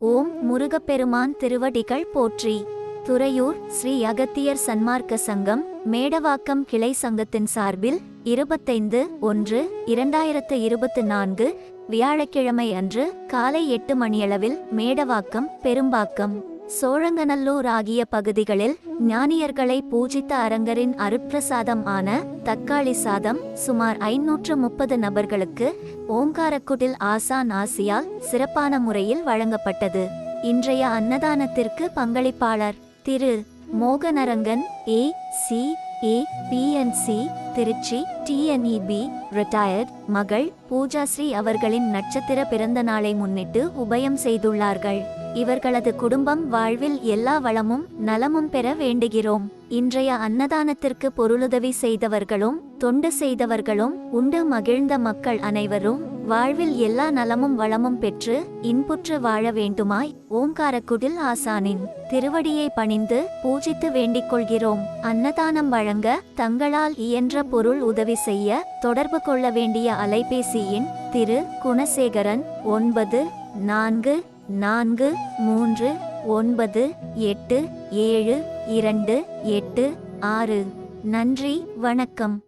ஓம் முருகப்பெருமான் திருவடிகள் போற்றி. துறையூர் ஸ்ரீ அகத்தியர் சன்மார்க்க சங்கம் மேடவாக்கம் கிளை சங்கத்தின் சார்பில் இருபத்தைந்து ஒன்று இரண்டாயிரத்து இருபத்து நான்கு வியாழக்கிழமை அன்று காலை எட்டு மணியளவில் மேடவாக்கம் பெரும்பாக்கம். சோழங்கநல்லூர் ஆகிய பகுதிகளில் ஞானியர்களை பூஜித்த அரங்கரின் அருட்பிரசாதம் ஆன தக்காளி சாதம் சுமார் ஐநூற்று முப்பது நபர்களுக்கு ஓங்காரக்குடில் ஆசான் ஆசியால் சிறப்பான முறையில் வழங்கப்பட்டது. இன்றைய அன்னதானத்திற்கு பங்களிப்பாளர் திரு Mohanarangan A C A PNC Trichy TNEB retired e, மகள் பூஜாஸ்ரீ அவர்களின் நட்சத்திர பிறந்த நாளை முன்னிட்டு உபயம் செய்துள்ளார்கள். இவர்களது குடும்பம் வாழ்வில் எல்லா வளமும் நலமும் பெற வேண்டுகிறோம். இன்றைய அன்னதானத்திற்கு பொருளுதவி செய்தவர்களும் தொண்டு செய்தவர்களும் உண்டு மகிழ்ந்த மக்கள் அனைவரும் வாழ்வில் எல்லா நலமும் வளமும் பெற்று இன்புற்று வாழ வேண்டுமாய் ஓங்காரக்குடில் ஆசானின் திருவடியை பணிந்து பூஜித்து வேண்டிக் கொள்கிறோம். அன்னதானம் வழங்க தங்களால் இயன்ற பொருள் உதவி செய்ய தொடர்பு கொள்ள வேண்டிய அலைபேசியின் திரு குணசேகரன் ஒன்பது நான்கு நான்கு மூன்று ஒன்பது எட்டு ஏழு இரண்டு எட்டு ஆறு. நன்றி வணக்கம்.